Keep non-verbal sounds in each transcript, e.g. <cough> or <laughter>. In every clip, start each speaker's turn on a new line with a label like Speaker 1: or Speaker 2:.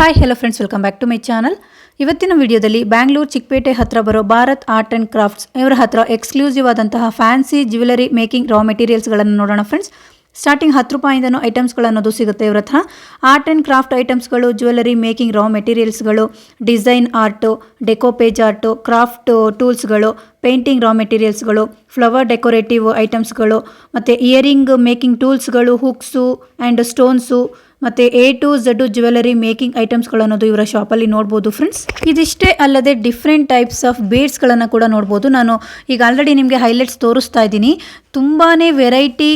Speaker 1: Hi hello friends welcome back to my channel ಇವತ್ತಿನ ವಿಡಿಯೋದಲ್ಲಿ ಬ್ಯಾಂಗ್ಳೂರು ಚಿಕ್ಕಪೇಟೆ ಹತ್ರ ಬರೋ ಭಾರತ್ ಆರ್ಟ್ ಆ್ಯಂಡ್ ಕ್ರಾಫ್ಟ್ಸ್ ಇವರ ಹತ್ರ ಎಕ್ಸ್ಕ್ಲೂಸಿವ್ ಆದಂತಹ ಫ್ಯಾನ್ಸಿ ಜ್ಯುವೆಲರಿ ಮೇಕಿಂಗ್ ರಾ ಮೆಟೀರಿಯಲ್ಸ್ಗಳನ್ನು ನೋಡೋಣ ಫ್ರೆಂಡ್ಸ್ ಸ್ಟಾರ್ಟಿಂಗ್ ಹತ್ತು ರೂಪಾಯಿಂದನೂ ಐಟಮ್ಸ್ಗಳು ಅನ್ನೋದು ಸಿಗುತ್ತೆ ಇವ್ರ ಹತ್ರ. ಆರ್ಟ್ ಆ್ಯಂಡ್ ಕ್ರಾಫ್ಟ್ ಐಟಮ್ಸ್ಗಳು jewellery making raw ಮೆಟೀರಿಯಲ್ಸ್ಗಳು design art decoupage art craft ಟೂಲ್ಸ್ಗಳು painting raw ಮೆಟೀರಿಯಲ್ಸ್ಗಳು ಫ್ಲವರ್ ಡೆಕೋರೇಟಿವ್ ಐಟಮ್ಸ್ಗಳು ಮತ್ತು ಇಯರಿಂಗ್ ಮೇಕಿಂಗ್ ಟೂಲ್ಸ್ಗಳು ಹುಕ್ಸು ಆ್ಯಂಡ್ ಸ್ಟೋನ್ಸು ಮತ್ತು A to Z jewellery making items ಗಳನ್ನೋದು ಇವರ ಶಾಪಲ್ಲಿ ನೋಡಬಹುದು ಫ್ರೆಂಡ್ಸ್ ಇದಿಷ್ಟೇ ಅಲ್ಲದೆ ಡಿಫ್ರೆಂಟ್ ಟೈಪ್ಸ್ ಆಫ್ ಬೇಡ್ಸ್ಗಳನ್ನು ಕೂಡ ನೋಡ್ಬೋದು. ನಾನು ಈಗ ಆಲ್ರೆಡಿ ನಿಮಗೆ ಹೈಲೈಟ್ಸ್ ತೋರಿಸ್ತಾ ಇದ್ದೀನಿ. ತುಂಬಾನೇ ವೆರೈಟಿ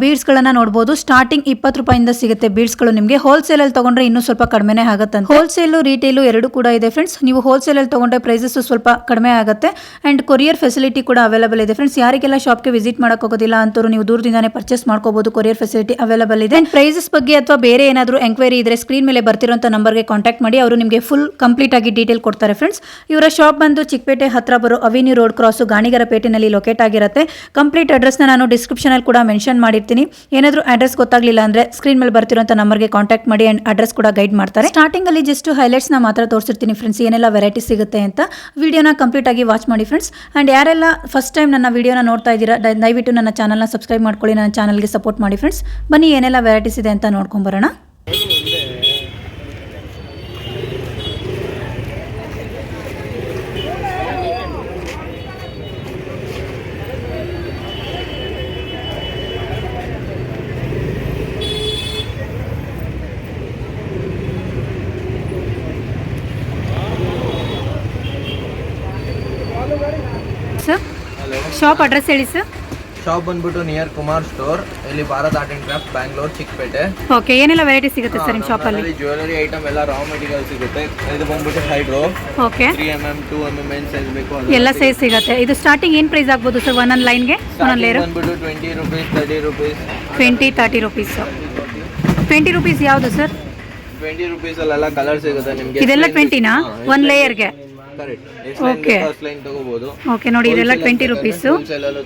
Speaker 1: ಬೀಡ್ಸ್ಗಳನ್ನು ನೋಡ್ಬೋದು. ಸ್ಟಾರ್ಟಿಂಗ್ ಇಪ್ಪತ್ತು ರೂಪಾಯಿಂದ ಸಿಗುತ್ತೆ ಬೀಡ್ಸ್ಗಳು ನಿಮಗೆ. ಹೋಲ್ಸೇಲಲ್ಲಿ ತಗೊಂಡ್ರೆ ಇನ್ನೂ ಸ್ವಲ್ಪ ಕಡಿಮೆನೇ ಆಗುತ್ತೆ ಹೋಲ್ಸೇಲು ರೀಟೇಲ್ ಎರಡು ಕೂಡ ಇದೆ ಫ್ರೆಂಡ್ಸ್ ನೀವು ಹೋಲ್ಸೇಲಲ್ಲಿ ತಗೊಂಡ್ರೆ ಪ್ರೈಸಸ್ ಸ್ವಲ್ಪ ಕಡಿಮೆ ಆಗುತ್ತೆ. ಅಂಡ್ ಕೊರಿಯರ್ ಫೆಸಿಲಿಟಿ ಕೂಡ ಅವೈಲಬಲ್ ಇದೆ ಫ್ರೆಂಡ್ಸ್ ಯಾರಿಗೆಲ್ಲ ಶಾಪ್ಗೆ ವಿಸಿಟ್ ಮಾಡೋಕೆ ಹೋಗೋದಿಲ್ಲ ಅಂತವ್ರು ನೀವು ದೂರದಿಂದಾನೇ ಪರ್ಚೇಸ್ ಮಾಡ್ಕೋಬಹುದು ಕೊರಿಯರ್ ಫೆಸಿಲಿಟಿ ಅವೈಲಬಲ್ ಇದೆ. ಪ್ರೈಸಸ್ ಬಗ್ಗೆ ಅಥವಾ ಬೇರೆ ಏನಾದರೂ ಎಂಕ್ವೈರಿ ಇದ್ರೆ ಸ್ಕ್ರೀನ್ ಮೇಲೆ ಬರ್ತಿರೋಂಥ ನಂಬರ್ಗೆ ಕಾಂಟ್ಯಾಕ್ಟ್ ಮಾಡಿ. ಅವರು ನಿಮಗೆ ಫುಲ್ ಕಂಪ್ಲೀಟ್ ಆಗಿ ಡೀಟೇಲ್ ಕೊಡ್ತಾರೆ ಫ್ರೆಂಡ್ಸ್ ಇವರ ಶಾಪ್ ಬಂದು ಚಿಕ್ಕಪೇಟೆ ಹತ್ರ ಬರೋ ಅವಿನ್ಯೂ ರೋಡ್ ಕ್ರಾಸು ಗಾಣಿಗರ ಪೇಟೆನಲ್ಲಿ ಲೊಕೇಟ್ ಆಗಿರುತ್ತೆ ಕಂಪ್ಲೀಟ್ ಅಡ್ರೆಸ್ನ ನಾನು ಡಿಸ್ಕ್ರಿಪ್ಷನ್ ಅಲ್ಲಿ ಕೂಡ ಮೆನ್ಷನ್ ಮಾಡಿರ್ತೀನಿ. ಏನಾದರೂ ಅಡ್ರೆಸ್ ಗೊತ್ತಾಗಲಿಲ್ಲ ಅಂದರೆ ಸ್ಕ್ರೀನ್ ಮೇಲೆ ಬರ್ತಿರೋಂಥ ನಂಬರ್ಗೆ ಕಾಂಟ್ಯಾಕ್ಟ್ ಮಾಡಿ ಆ್ಯಂಡ್ ಅಡ್ರೆಸ್ ಕೂಡ ಗೈಡ್ ಮಾಡ್ತಾರೆ. ಸ್ಟಾರ್ಟಿಂಗಲ್ಲಿ ಜಸ್ಟ್ ಹೈಲೈಟ್ಸ್ನ ಮಾತ್ರ ತೋರಿಸಿರ್ತೀನಿ ಫ್ರೆಂಡ್ಸ್ ಏನೆಲ್ಲ ವೆರೈಟಿ ಸಿಗುತ್ತೆ ಅಂತ ವಿಡಿಯೋನ ಕಂಪ್ಲೀಟ್ ಆಗಿ ವಾಚ್ ಮಾಡಿ ಫ್ರೆಂಡ್ಸ್ ಆ್ಯಂಡ್ ಯಾರೆಲ್ಲ ಫಸ್ಟ್ ಟೈಮ್ ನನ್ನ ವಿಡಿಯೋನ ನೋಡ್ತಾ ಇದ್ದೀರಾ ದಯವಿಟ್ಟು ನನ್ನ ಚಾನಲ್ನ ಸಬ್ಸ್ಕ್ರೈಬ್ ಮಾಡ್ಕೊಳ್ಳಿ, ನನ್ನ ಚಾನಲ್ಗೆ ಸಪೋರ್ಟ್ ಮಾಡಿ ಫ್ರೆಂಡ್ಸ್ ಬನ್ನಿ ಏನೆಲ್ಲ ವೆರೈಟೀಸ್ ಇದೆ ಅಂತ ನೋಡ್ಕೊಂಬರೋಣ ಸರ್
Speaker 2: ಹಲೋ
Speaker 1: ಶಾಪ್ ಅಡ್ರೆಸ್ ಹೇಳಿ ಸರ್
Speaker 2: ಶಾಪ್ ಬಂದ್ಬಿಟ್ಟು ನಿಯರ್ ಕುಮಾರ್ ಸ್ಟೋರ್ ಇಲ್ಲಿ Bharat art and craft Bangalore Chickpet
Speaker 1: okay ಏನೆಲ್ಲ ವೆರೈಟಿ ಸಿಗುತ್ತೆ ಸರ್ ನಿಮ್ಮ ಶಾಪಲ್ಲಿ
Speaker 2: ಜ್ಯುವೆಲರಿ ಐಟಮ್ ಎಲ್ಲ ರಾ ಮೆಟೀರಿಯಲ್ ಸಿಗುತ್ತೆ. ಇದು ಬಂದ್ಬಿಟ್ಟು
Speaker 1: hydro
Speaker 2: okay three M M two M M size ಬೇಕು ಅದು
Speaker 1: ಎಲ್ಲ ಸೈಜ್ ಸಿಗುತ್ತೆ. ಇದು ಸ್ಟಾರ್ಟಿಂಗ್ ಏನು ಪ್ರೈಸ್ ಆಗ್ಬೋದು ಸರ್ ಒಂದೊಂದು ಲೈನ್ಗೆ ಒನ್ ಲೇಯರ್
Speaker 2: ಬಂದ್ಬಿಟ್ಟು twenty rupees thirty rupees
Speaker 1: twenty thirty rupees twenty rupees ಯಾವುದು ಸರ್
Speaker 2: ಟ್ವೆಂಟಿ ರುಪೀಸಲ್ಲೆಲ್ಲ ಕಲರ್ ಸಿಗುತ್ತೆ ನಿಮಗೆ.
Speaker 1: ಇದೆಲ್ಲ ಟ್ವೆಂಟಿನಾ ಒಂದು ಲೇಯರ್ಗೆ ಓಕೆ ನೋಡಿ ಇದೆಲ್ಲ ಟ್ವೆಂಟಿ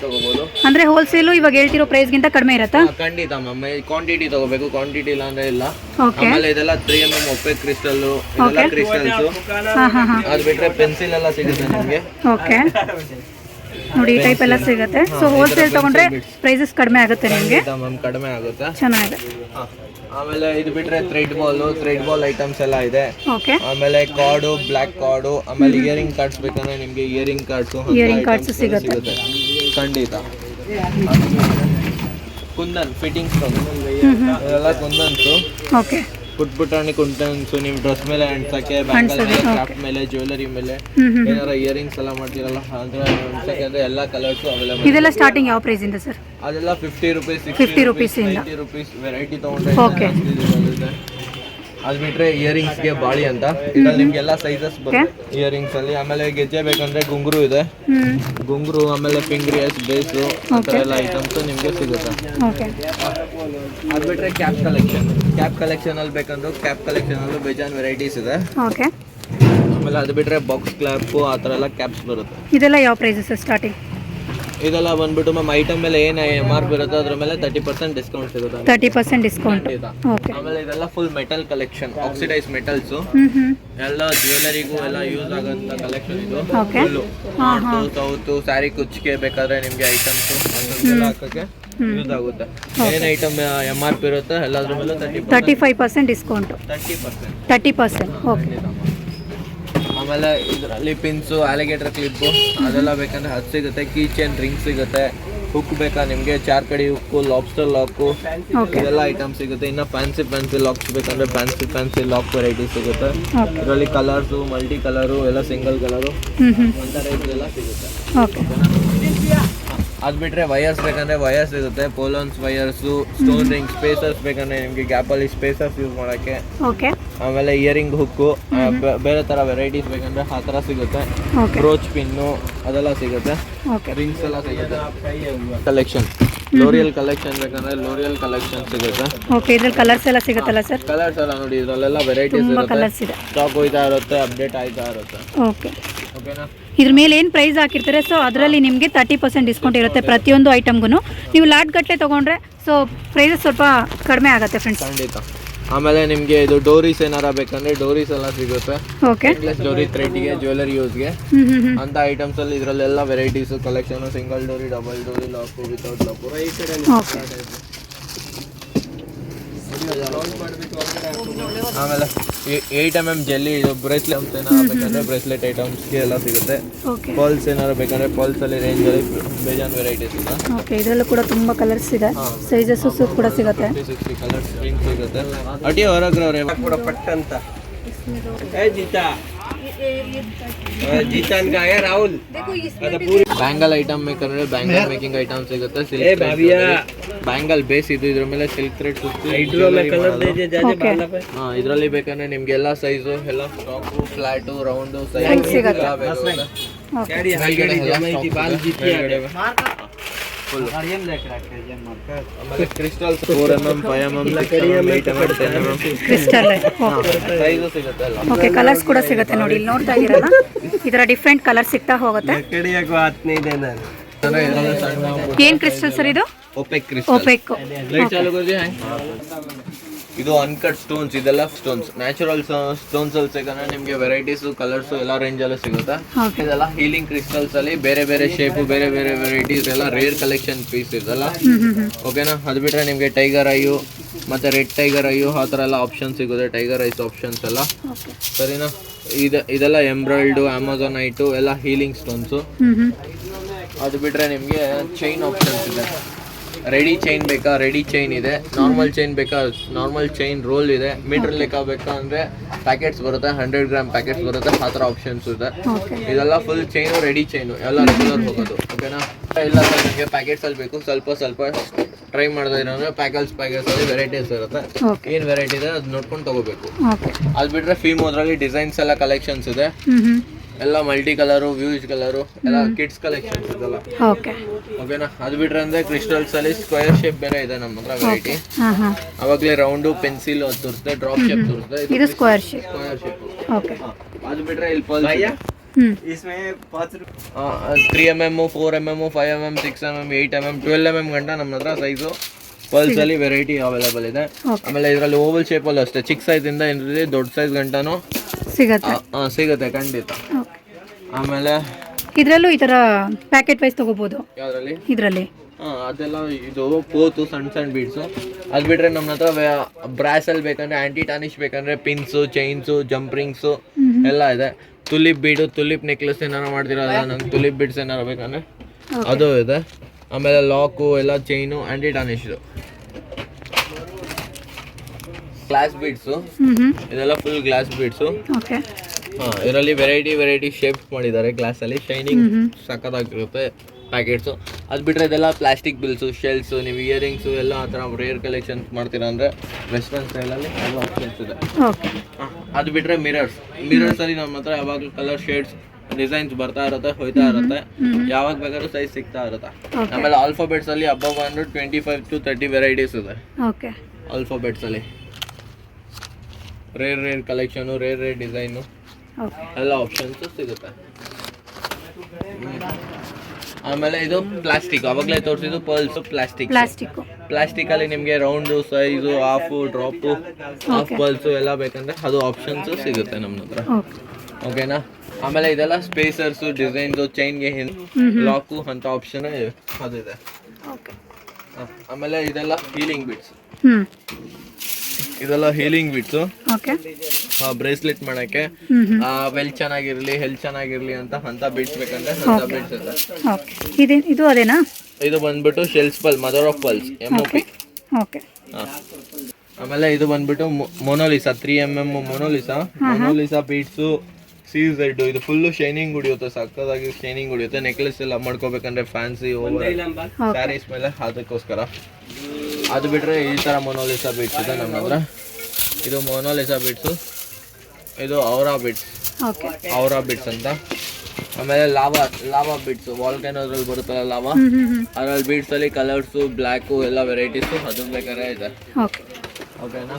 Speaker 2: ತಗೋಬಹುದು
Speaker 1: ಅಂದರೆ ಹೋಲ್ಸೇಲು ಇವಾಗ ಹೇಳ್ತಿರೋ ಪ್ರೈಸ್ಗಿಂತ ಕಡಿಮೆ ಇರುತ್ತಾ?
Speaker 2: ಖಂಡಿತ ಮ್ಯಾಮ್ ಕ್ವಾಂಟಿಟಿ ತಗೋಬೇಕು ಕ್ವಾಂಟಿಟಿ ಇಲ್ಲ ಅಂದ್ರೆ ಇಲ್ಲ.
Speaker 1: ಓಕೆ
Speaker 2: ಆಮೇಲೆ ಇದೆಲ್ಲ ತ್ರೀ ಎಂ ಎಂ ಒಪ್ಪೆ ಕ್ರಿಸ್ಟಲ್ ಇದೆಲ್ಲ ಕ್ರಿಸ್ಟಲ್ಸ್ ಅದು ಬಿಟ್ರೆ ಪೆನ್ಸಿಲ್ ಎಲ್ಲ ಸಿಗುತ್ತೆ ನಿಮಗೆ.
Speaker 1: ಓಕೆ ನೋಡಿ ಈ ಟೈಪ್ ಎಲ್ಲ ಸಿಗುತ್ತೆ. ಸೊ ಹೋಲ್ಸೇಲ್ ತಗೊಂಡ್ರೆ ಪ್ರೈಸಸ್ ಕಡಿಮೆ ಆಗುತ್ತೆ ನಿಮಗೆ?
Speaker 2: ಕಡಿಮೆ ಆಗುತ್ತೆ.
Speaker 1: ಚೆನ್ನಾಗಿದೆ.
Speaker 2: ಹಾ. ಆಮೇಲೆ ಇದು ಬಿಟ್ರೆ thread ball thread ball items ಎಲ್ಲ ಇದೆ.
Speaker 1: ಓಕೆ
Speaker 2: ಆಮೇಲೆ ಕಾರ್ಡು ಬ್ಲ್ಯಾಕ್ ಕಾರ್ಡು ಆಮೇಲೆ ಇಯರಿಂಗ್ ಕಾರ್ಡ್ಸ್ ಬೇಕಂದ್ರೆ ನಿಮ್ಗೆ ಇಯರಿಂಗ್ ಕಾರ್ಡ್ಸ್
Speaker 1: Earring cards ಸಿಗುತ್ತೆ.
Speaker 2: ಖಂಡಿತ. ಕುಂದನ್ ಫಿಟ್ಟಿಂಗ್ಸ್ ಇದೆಲ್ಲ ಕುಂದನ್ಸು.
Speaker 1: ಓಕೆ
Speaker 2: ಪುಟ್ ಪುಟಾಣಿ ನಿಮ್ಮ ನಿಮ್ ಡ್ರೆಸ್ ಮೇಲೆ ಅಂಟ್ಸಕ್ಕೆ ಬ್ಯಾಂಗಲ್ ಮೇಲೆ ಕ್ರಾಫ್ಟ್ ಮೇಲೆ ಜ್ಯುವೆಲರಿ ಏನಾರ ಇಯರಿಂಗ್ಸ್ ಎಲ್ಲ ಮಾಡ್ತಿರಲ್ಲ ಅದ್ರ ಅಂಟ್ಸಕ್ಕೆ ಅಂದ್ರೆ ಎಲ್ಲ ಕಲರ್ಸು ಅವೈಲೇಬಲ್
Speaker 1: ಇದೆಲ್ಲ ಸ್ಟಾರ್ಟಿಂಗ್ ಯಾವ ಇಂದ ಸರ್
Speaker 2: ಅದೆಲ್ಲ ಫಿಫ್ಟಿ ರುಪೀಸ್
Speaker 1: 50 rupees ಇಂದ.
Speaker 2: ನೈಂಟಿ ರುಪೀಸ್ ವೆರೈಟಿ ತಗೊಂಡ್ರೆ
Speaker 1: Okay.
Speaker 2: ಅದು ಬಿಟ್ರೆ ಇಯರಿಂಗ್ಸ್ಗೆ ಬಾಳಿ ಅಂತ. ಇದ್ರಲ್ಲಿ ನಿಮ್ಗೆ ಎಲ್ಲ ಸೈಜಸ್ ಬರುತ್ತೆ. ಇಯರಿಂಗ್ಸ್ ಅಲ್ಲಿ ಆಮೇಲೆ ಗೆಜ್ಜೆ ಬೇಕಂದ್ರೆ ಗುಂಗುರು ಇದೆ. ಗುಂಗುರು ಆಮೇಲೆ ಫಿಂಗ್ರಿಯಸ್ ಬೇಸು ಆ ಥರ ಎಲ್ಲ ಐಟಮ್ಸ್ ನಿಮ್ಗೆ ಸಿಗುತ್ತೆ. ಅದ್ ಬಿಟ್ರೆ ಕ್ಯಾಪ್ ಕಲೆಕ್ಷನ್ ಕ್ಯಾಪ್ ಕಲೆಕ್ಷನ್ ಅಲ್ಲಿ ಬೇಕಂದ್ರೆ ಕ್ಯಾಪ್ ಕಲೆಕ್ಷನ್ ಅಲ್ಲೂ ಬೇಜಾನ್ ವೆರೈಟೀಸ್ ಇದೆ. ಆಮೇಲೆ ಅದು ಬಿಟ್ರೆ ಬಾಕ್ಸ್ ಕ್ಲಾಪ್ ಆ ಥರ ಎಲ್ಲ ಕ್ಯಾಪ್ಸ್ ಬರುತ್ತೆ.
Speaker 1: ಇದೆಲ್ಲ ಯಾವ ಪ್ರೈಸಸ್ ಸ್ಟಾರ್ಟಿಂಗ್
Speaker 2: ಇದೆಲ್ಲ ಬಂದ್ಬಿಟ್ಟು ಮ್ಯಾಮ್ ಐಟಮ್ ಮೇಲೆ ಏನು ಎಂ ಆರ್ ಅದರ ಅದ್ರ ಮೇಲೆ ತರ್ಟಿ ಪರ್ಸೆಂಟ್ ಡಿಸ್ಕೌಂಟ್ ಸಿಗುತ್ತೆ.
Speaker 1: Thirty percent
Speaker 2: discount.
Speaker 1: ಓಕೆ
Speaker 2: ಆಮೇಲೆ ಇದೆಲ್ಲ full metal collection
Speaker 1: oxidise metals
Speaker 2: ಎಲ್ಲ ಜ್ಯುವೆಲರಿಗೂ ಎಲ್ಲ ಯೂಸ್ ಆಗಂತ ಕಲೆಕ್ಷನ್ ಇದು. ನಾರ್ತು ಸೌತು ಸ್ಯಾರಿ ಕುಚ್ಚಿಗೆ ಬೇಕಾದ್ರೆ ನಿಮ್ಗೆ ಐಟಮ್ಸ್ ಹಾಕಕ್ಕೆ ಯೂಸ್ ಆಗುತ್ತೆ. ಏನ್ ಐಟಮ್ ಎಂ ಆರ್ ಪಿ ಇರುತ್ತೆ ಎಲ್ಲದ್ರ ಮೇಲೆ
Speaker 1: thirty five percent discount
Speaker 2: thirty percent
Speaker 1: thirty percent okay
Speaker 2: ಆಮೇಲೆ ಇದರಲ್ಲಿ ಪಿನ್ಸು ಆಲಿಗೇಟರ್ ಕ್ಲಿಪ್ಪು ಅದೆಲ್ಲ ಬೇಕಂದ್ರೆ ಅದು ಸಿಗುತ್ತೆ ಕೀ ಚೈನ್ ರಿಂಗ್ ಸಿಗುತ್ತೆ ಹುಕ್ ಬೇಕಾ ನಿಮಗೆ ಚಾರ್ ಕಡಿ ಹುಕ್ಕು ಲಾಬ್ಸ್ಟರ್ ಲಾಕು ಇದೆಲ್ಲ ಐಟಮ್ ಸಿಗುತ್ತೆ. ಇನ್ನು ಫ್ಯಾನ್ಸಿ ಫ್ಯಾನ್ಸಿ ಲಾಕ್ಸ್ ಬೇಕಂದ್ರೆ ಫ್ಯಾನ್ಸಿ ಫ್ಯಾನ್ಸಿ ಲಾಕ್ ವೆರೈಟಿ ಸಿಗುತ್ತೆ. ಇದರಲ್ಲಿ ಕಲರ್ಸು ಮಲ್ಟಿ ಕಲರು ಎಲ್ಲ ಸಿಂಗಲ್ ಕಲರು ಅಂತ ಇದೆಲ್ಲ ಸಿಗುತ್ತೆ. ಅದು ಬಿಟ್ಟರೆ ವೈಯರ್ಸ್ ಬೇಕಂದ್ರೆ ವೈಯರ್ಸ್ ಸಿಗುತ್ತೆ ಪೋಲೋನ್ಸ್ ವಯರ್ಸು ಸ್ಟೋನ್ ರಿಂಗ್ ಸ್ಪೇಸರ್ಸ್ ಬೇಕಂದ್ರೆ ನಿಮಗೆ ಗ್ಯಾಪಲ್ಲಿ ಸ್ಪೇಸರ್ಸ್ ಯೂಸ್ ಮಾಡೋಕ್ಕೆ.
Speaker 1: ಓಕೆ
Speaker 2: ಆಮೇಲೆ ಇಯರಿಂಗ್ ಹುಕ್ಕು ಬೇರೆ ಥರ ವೆರೈಟೀಸ್ ಬೇಕಂದ್ರೆ ಆ ಥರ ಸಿಗುತ್ತೆ. ಬ್ರೋಚ್ ಪಿನ್ನು ಅದೆಲ್ಲ ಸಿಗುತ್ತೆ. ರಿಂಗ್ಸ್ ಎಲ್ಲ ಸಿಗುತ್ತೆ. ಕಲೆಕ್ಷನ್ ಲೋರಿಯಲ್ ಕಲೆಕ್ಷನ್ ಬೇಕಂದ್ರೆ ಲೋರಿಯಲ್ ಕಲೆಕ್ಷನ್ ಸಿಗುತ್ತೆ.
Speaker 1: ಓಕೆ ಇದ್ರಲ್ಲಿ ಕಲರ್ಸ್ ಎಲ್ಲ ಸಿಗುತ್ತಲ್ಲ ಸರ್
Speaker 2: ಕಲರ್ಸ್ ಎಲ್ಲ ನೋಡಿ ಇದರಲ್ಲೆಲ್ಲ ವೆರೈಟೀಸ್
Speaker 1: ತುಂಬಾ
Speaker 2: ಇರುತ್ತೆ.
Speaker 1: ಕಲರ್ಸ್ ಇದೆ.
Speaker 2: ಸ್ಟಾಕ್ ಹೋಯ್ತಾ ಇರುತ್ತೆ ಅಪ್ಡೇಟ್ ಆಯ್ತಾ ಇರುತ್ತೆ.
Speaker 1: ಓಕೆ
Speaker 2: ಓಕೆನಾ
Speaker 1: ಇದ್ರ ಮೇಲೆ ಏನು ಪ್ರೈಸ್ ಹಾಕಿರ್ತಾರೆ? ಸೊ ಅದರಲ್ಲಿ ನಿಮಗೆ ತರ್ಟಿ ಪರ್ಸೆಂಟ್ ಡಿಸ್ಕೌಂಟ್ ಇರುತ್ತೆ ಪ್ರತಿಯೊಂದು ಐಟಮ್ಗೂ ನೀವು ಲಾಟ್ ಗಟ್ಟಲೆ ತೊಗೊಂಡ್ರೆ ಸೊ ಪ್ರೈಸಸ್ ಸ್ವಲ್ಪ ಕಡಿಮೆ ಆಗುತ್ತೆ ಫ್ರೆಂಡ್ಸ್
Speaker 2: ಖಂಡಿತ. ಆಮೇಲೆ ನಿಮಗೆ ಇದು ಡೋರೀಸ್ ಏನಾರ ಬೇಕಂದ್ರೆ ಡೋರೀಸ್ ಎಲ್ಲ ಸಿಗುತ್ತೆ.
Speaker 1: ಓಕೆ
Speaker 2: ನೆಕ್ಲೆಸ್ ಡೋರಿ ಥ್ರೆಡ್ಗೆ ಜ್ಯುವೆಲರಿ ಯೂಸ್ಗೆ ಅಂತ ಐಟಮ್ಸ್ ಅಲ್ಲಿ ಇದರಲ್ಲೆಲ್ಲ ವೆರೈಟೀಸ್ ಕಲೆಕ್ಷನ್ ಸಿಂಗಲ್ ಡೋರಿ ಡಬಲ್ ಡೋರಿ ಲಾಕ್ ವಿತೌಟ್ ಲಾಕು
Speaker 1: ಓಕೆ
Speaker 2: ಆಮೇಲೆ ಏಟ್ ಎಂ ಎಂ ಜೆಲ್ಲಿ ಇದು ಬ್ರೇಸ್ಲೆಟ್ ಬೇಕಂದ್ರೆ ಬ್ರೇಸ್ಲೆಟ್ ಐಟಮ್ಸ್ಗೆ ಎಲ್ಲ ಸಿಗುತ್ತೆ.
Speaker 1: ಪಲ್ಸ್
Speaker 2: ಏನಾದ್ರು ಏನಾರ ಬೇಕಂದ್ರೆ ಪಲ್ಸ್ ಅಲ್ಲಿ ರೇಂಜ್ ಅಲ್ಲಿ ಬೇಜಾನ್ ವೆರೈಟೀಸ್ ಇದೆ
Speaker 1: ಓಕೆ ಇದರಲ್ಲೂ ಕೂಡ ತುಂಬಾ ಕಲರ್ಸ್ ಇದೆ. ಸೈಜಸ್ ಕೂಡ ಸಿಗುತ್ತೆ.
Speaker 2: ಕಲರ್ಸ್ ರಿಂಗ್ ಸಿಗುತ್ತೆ. ಅಡಿ ಹೊರಗ್ರವ್ರೆ
Speaker 3: ಕೂಡ ಪಟ್ಟಂತ. ಏ ಜೀತಾ ಜೀತಾನ್ ಗಾಯ ರಾಹುಲ್
Speaker 2: ಬ್ಯಾಂಗಲ್ ಐಟಮ್ ಬೇಕಂದ್ರೆ ಬ್ಯಾಂಗಲ್ ಮೇಕಿಂಗ್ ಐಟಮ್ ಸಿಗುತ್ತೆ
Speaker 3: ए
Speaker 2: ಸಿಲ್ಕ್
Speaker 3: भाभिया
Speaker 2: ಬ್ಯಾಂಗಲ್ ಬೇಸ್ ಇದು ಇದ್ರ ಮೇಲೆ ಸಿಲ್ಕ್ ಥ್ರೆಡ್ ಸುತ್ತಿ
Speaker 3: हाइड्रो में कलर दे दे जाजे
Speaker 1: Okay.
Speaker 3: बाला पे
Speaker 2: ಹಾ ಇದರಲ್ಲಿ ಬೇಕಂದ್ರೆ ನಿಮ್ಗೆ ಎಲ್ಲ ಸೈಜು ಎಲ್ಲ ಸ್ಟಾಕು ಫ್ಲಾಟು ರೌಂಡು
Speaker 1: Heಂಗ್ ಸಿಗತ್ತೆ? ಓಕೆ
Speaker 3: गाड़ी हाईगड़ी जमाई थी बाल <laughs>
Speaker 2: ಸಿಗುತ್ತೆ ಅಲ್ಲ.
Speaker 1: ಓಕೆ ಕಲರ್ಸ್ ಕೂಡ ಸಿಗುತ್ತೆ ನೋಡಿ ಇಲ್ಲಿ ನೋಡ್ತಾ ಇದ್ದೀರಲ್ಲ? ಇದರ ಡಿಫ್ರೆಂಟ್ ಕಲರ್ ಸಿಗ್ತಾ ಹೋಗುತ್ತೆ.
Speaker 2: ನಾನು.
Speaker 1: ಏನ್ ಕ್ರಿಸ್ಟಲ್ ಸರ್ ಇದು?
Speaker 2: ಒಪೆಕ್ ಕ್ರಿಸ್ಟಲ್ ಇದು ಅನ್ಕಟ್ ಸ್ಟೋನ್ಸ್ ಇದೆಲ್ಲ ಸ್ಟೋನ್ಸ್ ನ್ಯಾಚುರಲ್ ಸ್ಟೋನ್ಸ್ ಅಲ್ಲಿ ಸಿಗೋಣ ನಿಮಗೆ ವೆರೈಟೀಸ್ ಕಲರ್ಸ್ ಎಲ್ಲ ರೇಂಜ್ ಅಲ್ಲಿ ಸಿಗುತ್ತೆ? ಇದೆಲ್ಲ ಹೀಲಿಂಗ್ ಕ್ರಿಸ್ಟಲ್ಸ್ ಅಲ್ಲಿ ಬೇರೆ ಬೇರೆ ಶೇಪ್ ಬೇರೆ ಬೇರೆ ವೆರೈಟೀಸ್ ಎಲ್ಲ ರೇರ್ ಕಲೆಕ್ಷನ್ ಪೀಸ್ ಇದೆಲ್ಲ ಓಕೆನಾ ಅದು ಬಿಟ್ರೆ ನಿಮಗೆ ಟೈಗರ್ ಐಯು ಮತ್ತೆ ರೆಡ್ ಟೈಗರ್ ಐಯು ಆ ಥರ ಎಲ್ಲ ಆಪ್ಷನ್ ಸಿಗುತ್ತೆ ಟೈಗರ್ ಐಸ್ ಆಪ್ಷನ್ಸ್ ಎಲ್ಲ. ಸರಿನಾ? ಇದು ಇದೆಲ್ಲ ಎಂಬ್ರಾಯ್ಡು ಅಮೆಝಾನ್ ಐಟು ಎಲ್ಲ ಹೀಲಿಂಗ್ ಸ್ಟೋನ್ಸು ಅದು ಬಿಟ್ರೆ ನಿಮಗೆ ಚೈನ್ ಆಪ್ಷನ್ಸ್ ಇದೆ. ರೆಡಿ ಚೈನ್ ಬೇಕಾ? ರೆಡಿ ಚೈನ್ ಇದೆ. ನಾರ್ಮಲ್ ಚೈನ್ ಬೇಕಾ? ನಾರ್ಮಲ್ ಚೈನ್ ರೋಲ್ ಇದೆ. ಮೀಟರ್ ಲೆಕ್ಕ ಬೇಕಾ ಅಂದ್ರೆ ಪ್ಯಾಕೆಟ್ಸ್ ಬರುತ್ತೆ ಹಂಡ್ರೆಡ್ ಗ್ರಾಮ್ ಪ್ಯಾಕೆಟ್ಸ್ ಬರುತ್ತೆ ಆ ಥರ ಆಪ್ಷನ್ಸ್ ಇದೆ. ಇದೆಲ್ಲ ಫುಲ್ ಚೈನು ರೆಡಿ ಚೈನು ಎಲ್ಲ ರೆಗ್ಯುಲರ್ ಹೋಗೋದು. ಓಕೆನಾ ಇಲ್ಲ ಸರ್ ಪ್ಯಾಕೆಟ್ಸ್ ಅಲ್ಲಿ ಬೇಕು. ಸ್ವಲ್ಪ ಸ್ವಲ್ಪ ಟ್ರೈ ಮಾಡ್ತಾ ಇರೋದ್ರೆ ಪ್ಯಾಕೆಟ್ಸ್ ಪ್ಯಾಕೆಟ್ಸ್ ಅಲ್ಲಿ ವೆರೈಟೀಸ್ ಇರುತ್ತೆ. ಏನ್ ವೆರೈಟಿ ಇದೆ ಅದು ನೋಡ್ಕೊಂಡು ತಗೋಬೇಕು. ಅದು ಬಿಟ್ರೆ ಫೀಮ್ ಅದರಲ್ಲಿ ಡಿಸೈನ್ಸ್ ಎಲ್ಲ ಕಲೆಕ್ಷನ್ಸ್ ಇದೆ. ಎಲ್ಲ ಮಲ್ಟಿ ಕಲರು ವ್ಯೂಸ್ ಕಲರು ಎಲ್ಲ ಕಿಡ್ಸ್ ಕಲೆಕ್ಷನ್ ಇದೆಲ್ಲ
Speaker 1: ಓಕೆ
Speaker 2: ಓಕೆನಾ ಅದು ಬಿಟ್ರೆ ಅಂದ್ರೆ ಕ್ರಿಸ್ಟಲ್ಸ್ ಅಲ್ಲಿ ಸ್ಕ್ವೇರ್ ಶೇಪ್ ಬೇರೆ ಇದೆ ನಮ್ಮ ಹತ್ರ ವೆರೈಟಿ ಅವಾಗಲೇ ರೌಂಡು ಪೆನ್ಸಿಲ್ ಅದು ತೋರಿಸುತ್ತೆ ಡ್ರಾಪ್ ಶೇಪ್ ತೋರಿಸುತ್ತೆ
Speaker 1: ಇದು square shape
Speaker 2: square shape
Speaker 1: okay
Speaker 2: ಅದು ಬಿಟ್ರೆ ಇಲ್ಲಿ
Speaker 3: pearls
Speaker 2: three M M four M M five M M six M M eight M M twelve M M ಗಂಟ ನಮ್ಮ ಹತ್ರ ಸೈಜು ಪಲ್ಸ್ ಅಲ್ಲಿ ವೆರೈಟಿ ಅವೈಲೇಬಲ್ ಇದೆ. ಆಮೇಲೆ ಇದರಲ್ಲಿ ಓವಲ್ ಶೇಪಲ್ಲೂ ಅಷ್ಟೇ. ಚಿಕ್ಕ ಸೈಜಿಂದ ಏನಿದೆ ದೊಡ್ಡ ಸೈಜ್ ಗಂಟನೂ
Speaker 1: ಸಿಗುತ್ತೆ.
Speaker 2: ಸಿಗುತ್ತೆ ಖಂಡಿತ. ಆಮೇಲೆ
Speaker 1: ಇದರಲ್ಲೂ ಈ ಥರ ಪ್ಯಾಕೆಟ್ ವೈಸ್ ತಗೋಬಹುದು
Speaker 2: ಯಾವುದ್ರಲ್ಲಿ?
Speaker 1: ಇದರಲ್ಲಿ.
Speaker 2: ಅದೆಲ್ಲ ಇದು ಪೋತು ಸಣ್ಣ ಸಣ್ಣ ಬೀಡ್ಸು ಅದು ಬಿಟ್ರೆ ನಮ್ಮ ಹತ್ರ ಬ್ರಾಸಲ್ಲಿ ಬೇಕಂದ್ರೆ ಆಂಟಿ ಟಾನಿಶ್ ಬೇಕಂದ್ರೆ ಪಿನ್ಸು ಚೈನ್ಸು ಜಂಪ್ರಿಂಗ್ಸು ಎಲ್ಲ ಇದೆ. ತುಲಿಪ್ ಬೀಡು ತುಲಿಪ್ ನೆಕ್ಲೆಸ್ ಏನಾರು ಮಾಡ್ತಿರಲ್ಲ ನಂಗೆ ತುಲಿಪ್ ಬೀಡ್ಸ್ ಏನಾರು ಬೇಕಂದ್ರೆ ಅದು ಇದೆ. ಆಮೇಲೆ ಲಾಕು ಎಲ್ಲ ಚೈನು ಆಂಟಿ ಟಾನಿಶ್ದು ಗ್ಲಾಸ್ ಬೀಡ್ಸು ಇದೆಲ್ಲ ಫುಲ್ ಗ್ಲಾಸ್ ಬೀಡ್ಸು ಹಾಂ ಇದರಲ್ಲಿ ವೆರೈಟಿ ವೆರೈಟಿ ಶೇಪ್ಸ್ ಮಾಡಿದ್ದಾರೆ. ಗ್ಲಾಸಲ್ಲಿ ಶೈನಿಂಗ್ ಸಖತ್ತಾಗಿರುತ್ತೆ ಪ್ಯಾಕೆಟ್ಸು ಅದು ಬಿಟ್ಟರೆ ಇದೆಲ್ಲ ಪ್ಲಾಸ್ಟಿಕ್ ಬಿಲ್ಸು ಶೆಲ್ಸು ನೀವು ಇಯರಿಂಗ್ಸು ಎಲ್ಲ ಆ ಥರ ರೇರ್ ಕಲೆಕ್ಷನ್ಸ್ ಮಾಡ್ತೀರಾ ಅಂದರೆ ವೆಸ್ಟರ್ನ್ ಸ್ಟೈಲಲ್ಲಿ ಎಲ್ಲ ಆಪ್ಷನ್ಸ್ ಇದೆ. ಅದು ಬಿಟ್ಟರೆ ಮಿರರ್ಸ್ ಮಿರರ್ಸಲ್ಲಿ ನಮ್ಮ ಹತ್ರ ಯಾವಾಗಲೂ ಕಲರ್ ಶೇಡ್ಸ್ ಡಿಸೈನ್ಸ್ ಬರ್ತಾ ಇರುತ್ತೆ ಹೋಯ್ತಾ ಇರುತ್ತೆ. ಯಾವಾಗ ಬೇಕಾದ್ರೂ ಸೈಜ್ ಸಿಗ್ತಾ ಇರುತ್ತೆ.
Speaker 1: ಆಮೇಲೆ
Speaker 2: ಆಮೇಲೆ ಆಲ್ಫಾಬೆಟ್ಸಲ್ಲಿ ಅಬವ್ ಒಂದು twenty five to thirty varieties ಇದೆ
Speaker 1: okay
Speaker 2: ಆಲ್ಫಾಬೆಟ್ಸಲ್ಲಿ rare rare collection rare rare
Speaker 1: design
Speaker 2: ಎಲ್ಲ ಆಪ್ಷನ್ಸ್ ಸಿಗುತ್ತೆ. ಆಮೇಲೆ ಇದು ಪ್ಲಾಸ್ಟಿಕ್ ಅವಾಗಲೇ ತೋರಿಸಿದ್ದು ಪರ್ಲ್ಸ್ ಪ್ಲಾಸ್ಟಿಕ್
Speaker 1: ಪ್ಲಾಸ್ಟಿಕ್
Speaker 2: ಪ್ಲಾಸ್ಟಿಕ್ ಅಲ್ಲಿ ನಿಮಗೆ round size half drop half pearls ಎಲ್ಲ ಬೇಕಂದ್ರೆ ಅದು ಆಪ್ಷನ್ಸ್ ಸಿಗುತ್ತೆ ನಮ್ಮ ಹತ್ರ.
Speaker 1: ಓಕೆ
Speaker 2: ಓಕೆನಾ ಆಮೇಲೆ ಇದೆಲ್ಲ ಸ್ಪೇಸರ್ಸ್ ಡಿಸೈನ್ಸ್ ಚೈನ್ಗೆ ಲಾಕು ಅಂತ ಆಪ್ಷನ್
Speaker 1: ಅದು
Speaker 2: ಇದೆ ಆಮೇಲೆ ಇದೆಲ್ಲ ಹೀಲಿಂಗ್ ಬಿಟ್ಸ್ ಇದೆಲ್ಲ ಹೀಲಿಂಗ್ ಬಿಟ್ಸ್ ಬ್ರೇಸ್ಲೆಟ್ ಮಾಡಕ್ಕೆ. ವೆಲ್ ಚೆನ್ನಾಗಿರ್ಲಿ ಹೆಲ್ತ್ ಚೆನ್ನಾಗಿರ್ಲಿ ಅಂತ ಅಂತ ಬಿಟ್ಸ್ ಬೇಕಂದ್ರೆ ಅಂತ ಇದೆ
Speaker 1: ಓಕೆ ಇದೇ ಇದು ಅದೇನಾ?
Speaker 2: ಇದು ಬಂದ್ಬಿಟ್ಟು shells pearl mother of pearls M O P
Speaker 1: okay
Speaker 2: ಆಮೇಲೆ ಇದು ಬಂದ್ಬಿಟ್ಟು Mona Lisa three M M Mona Lisa Mona Lisa beads C Z ಇದು ಫುಲ್ ಶೈನಿಂಗ್ ಹೊಡಿಯುತ್ತೆ ಸಕ್ಕದಾಗಿ ಶೈನಿಂಗ್ ಹೊಡಿಯುತ್ತೆ ನೆಕ್ಲೆಸ್ ಎಲ್ಲ ಮಾಡ್ಕೋಬೇಕಂದ್ರೆ ಫ್ಯಾನ್ಸಿ ಓವರ್ ಸ್ಯಾರೀಸ್ ಮೇಲೆ ಅದಕ್ಕೋಸ್ಕರ ಅದು ಬಿಟ್ರೆ ಈ ಥರ ಮೊನೋಲಿಸಾ ಬೀಟ್ಸ್ ಇದೆ ನಮ್ಮ ಹತ್ರ ಇದು ಮೊನೋಲಿಸಾ ಬೀಟ್ಸು ಇದು aura bits
Speaker 1: okay.
Speaker 2: Aura bits ಅಂತ. ಆಮೇಲೆ ಲಾವಾ ಲಾವಾ ಬಿಟ್ಸು ವಾಲ್ಕ್ಯಾನೋದ್ರಲ್ಲಿ ಬರುತ್ತಲ್ಲ ಲಾವಾ? ಅದ್ರಲ್ಲಿ ಬೀಟ್ಸ್ ಅಲ್ಲಿ ಕಲರ್ಸು ಬ್ಲ್ಯಾಕು ಎಲ್ಲ ವೆರೈಟೀಸ್ ಅದು ಬೇಕಾದ್ರೆ ಇದೆ.
Speaker 1: ಓಕೆ.
Speaker 2: ಓಕೆನಾ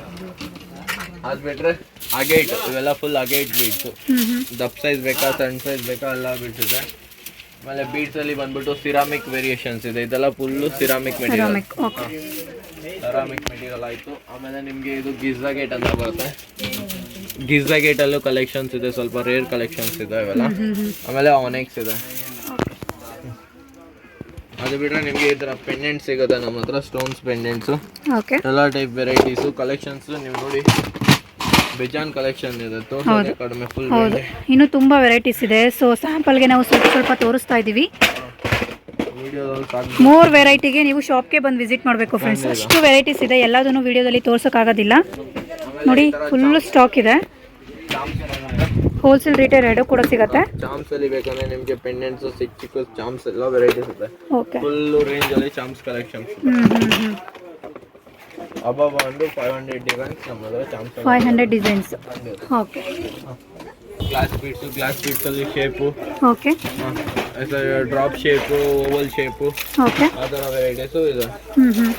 Speaker 2: ಅದು ಬಿಟ್ರೆ ಅಗೇಟ್ ಇವೆಲ್ಲ ಫುಲ್ ಅಗೇಟ್
Speaker 1: ಹ್ಮ್
Speaker 2: ದಪ್ಪ ಸೈಜ್ ಬೇಕಾ ಸಣ್ಣ ಸೈಜ್ ಬೇಕಾ ಎಲ್ಲ ಬಿಟ್ಸ್ ಇದೆ. ಆಮೇಲೆ ಬೀಟ್ಸ್ ಅಲ್ಲಿ ಬಂದ್ಬಿಟ್ಟು ಸಿರಾಮಿಕ್ ವೇರಿಯೇಷನ್ಸ್ ಇದೆ. ಇದೆಲ್ಲ full
Speaker 1: ceramic material
Speaker 2: ceramic material ಆಯಿತು. ಆಮೇಲೆ ನಿಮಗೆ ಇದು ಗಿಝಾ ಗೇಟ್ ಅಂತ ಬರುತ್ತೆ. ಗಿಝಾ ಗೇಟಲ್ಲೂ ಕಲೆಕ್ಷನ್ಸ್ ಇದೆ ಸ್ವಲ್ಪ ರೇರ್ ಕಲೆಕ್ಷನ್ಸ್ ಇದೆ ಇವೆಲ್ಲ ಆಮೇಲೆ ಆನೆಕ್ಸ್ ಇದೆ. ಅದು ಬಿಟ್ರೆ ನಿಮಗೆ ಈ ಥರ ಪೆಂಡೆಂಟ್ ಸಿಗುತ್ತೆ ನಮ್ಮ ಹತ್ರ ಸ್ಟೋನ್ಸ್ ಪೆಂಡೆಂಟ್ಸ್
Speaker 4: ಓಕೆ
Speaker 2: ಎಲ್ಲ ಟೈಪ್ ವೆರೈಟೀಸು ಕಲೆಕ್ಷನ್ಸ್ ನೀವು ನೋಡಿ. ಬೆಜಾನ್ ಕಲೆಕ್ಷನ್ ಇದೆ ತೋರ್ಸೋದೇ ಕಡಿಮೆ ಫುಲ್
Speaker 4: ಹೌದು. ಇನ್ನು ತುಂಬ ವೆರೈಟೀಸ್ ಇದೆ. ಸೊ ಸ್ಯಾಂಪಲ್ಗೆ ನಾವು ಸ್ವಲ್ಪ ಸ್ವಲ್ಪ ತೋರಿಸ್ತಾ ಇದ್ದೀವಿ
Speaker 2: ವಿಡಿಯೋದಲ್ಲಿ
Speaker 4: ಮೋರ್ ವೆರೈಟಿಗೆ ನೀವು ಶಾಪ್ಗೆ ಬಂದು ವಿಸಿಟ್ ಮಾಡಬೇಕು ಫ್ರೆಂಡ್ಸ್ ಅಷ್ಟು ವೆರೈಟೀಸ್ ಇದೆ. ಎಲ್ಲದನ್ನು ವಿಡಿಯೋದಲ್ಲಿ ತೋರ್ಸೋಕ್ಕಾಗೋದಿಲ್ಲ. ನೋಡಿ ಫುಲ್ ಸ್ಟಾಕ್ ಇದೆ. ಹೋಲ್ಸೇಲ್ ರಿಟೇಲ್ ಎರಡು ಕೂಡ ಸಿಗುತ್ತೆ.
Speaker 2: ಚಾಮ್ಸ್ ಅಲ್ಲಿ ಬೇಕಂದ್ರೆ ನಿಮಗೆ ಪೆಂಡೆಂಟ್ಸ್ ಚಿಕ್ಕ ಚಿಕ್ಕ ಚಾಮ್ಸ್ ಎಲ್ಲ ವೆರೈಟೀಸ್ ಇದೆ.
Speaker 4: ಓಕೆ
Speaker 2: ಫುಲ್ ರೇಂಜ್ ಅಲ್ಲಿ ಚಾಮ್ಸ್
Speaker 4: ಕಲೆಕ್ಷನ್
Speaker 2: ಅಬ್ಬಬ್ಬ ಒಂದು ಫೈವ್ ಹಂಡ್ರೆಡ್ ಡಿಸೈನ್ಸ್ ನಮ್ಮ ಹತ್ರ charms
Speaker 4: five hundred designs okay
Speaker 2: glass beads glass beads ಅಲ್ಲಿ shape
Speaker 4: okay
Speaker 2: drop shape oval shape
Speaker 4: okay
Speaker 2: ಆ ಥರ ವೆರೈಟೀಸು ಇದೆ.
Speaker 4: ಹ್ಞೂ ಹ್ಞೂ